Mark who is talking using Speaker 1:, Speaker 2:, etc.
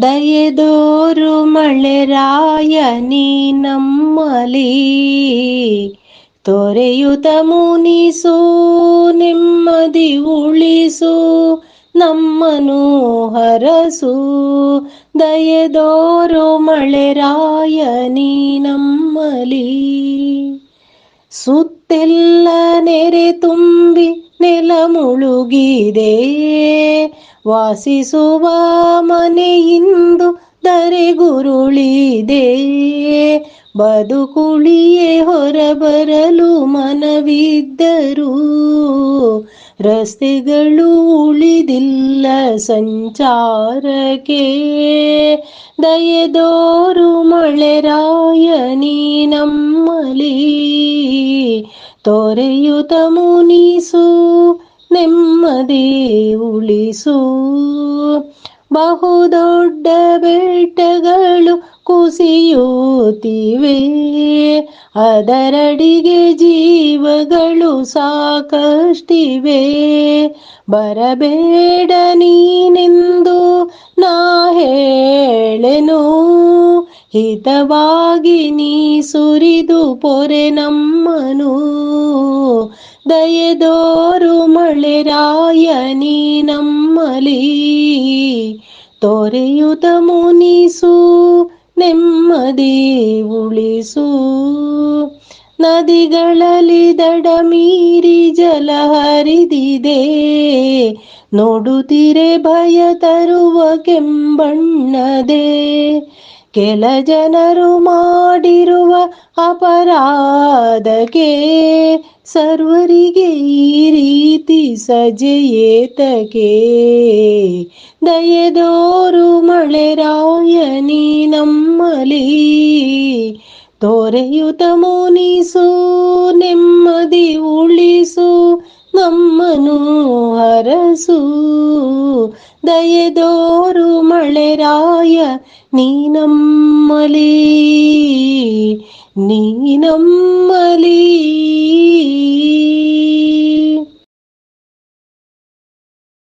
Speaker 1: ದಯೆದೋರು ಮಳೆರಾಯ ನೀ ನಮ್ಮಲಿ ತೊರೆಯುತ ಮುನಿಸು, ನೆಮ್ಮದಿ ಉಳಿಸು ನಮ್ಮನು ಹರಸು. ದಯೆದೋರು ಮಳೆರಾಯ ನೀ ನಮ್ಮಲಿ, ಸುತ್ತೆಲ್ಲ ನೆರೆ ತುಂಬಿ ನೆಲ ಮುಳುಗಿದೆ. ವಾಸಿಸುವ ಮನೆಯಿಂದು ಧರೆಗುರುಳಿದೆ ಬದುಕುಳಿಯೇ ಹೊರಬರಲು ಮನವಿದ್ದರೂ. ರಸ್ತೆಗಳು ಉಳಿದಿಲ್ಲ ಸಂಚಾರಕ್ಕೆ. ದಯದೋರು ಮಳೆರಾಯ, ನೀ ನಮ್ಮಲಿ ತೊರೆಯುತ ಮುನಿಸು ನೆಮ್ಮದಿ ಉಳಿಸು. ಬಹುದೊಡ್ಡ ಬೆಟ್ಟಗಳು ಕುಸಿಯುತ್ತಿವೆ. ಅದರಡಿಗೆ ಜೀವಗಳು ಸಾಕಷ್ಟಿವೆ. ಬರಬೇಡ ನೀನೆಂದು ನಾ ಹೇಳೆನು. ಹಿತವಾಗಿ ನೀ ಸುರಿದು ಪೊರೆ ನಮ್ಮನು. ದಯೆದೋರು ಮಳೆರಾಯ ನೀ ನಮ್ಮಲಿ ತೊರೆಯುತ ಮುನಿಸು, ನೆಮ್ಮದಿ ಉಳಿಸು. ನದಿಗಳಲ್ಲಿ ದಡ ಮೀರಿ ಜಲ ಹರಿದಿದೆ. ನೋಡುತ್ತಿರೆ ಭಯ ತರುವ ಕೆಂಬಣ್ಣದೆ. ಕೆಲ ಜನರು ಮಾಡಿರುವ ಅಪರಾಧಕ್ಕೆ ಸರ್ವರಿಗೆ ಈ ರೀತಿ ಸಜೆಯೇತಕೆ ದಯೆದೋರು ಮಳೆರಾಯ ನೀ ನಮ್ಮಲಿ, ತೋರೆಯುತ ಮುನಿಸು, ನೆಮ್ಮದಿ ಉಳಿಸು ನಮ್ಮನು ಅರಸು. ದಯೆದೋರು ಮಳೆರಾಯ ನೀ ನಮ್ಮಲಿ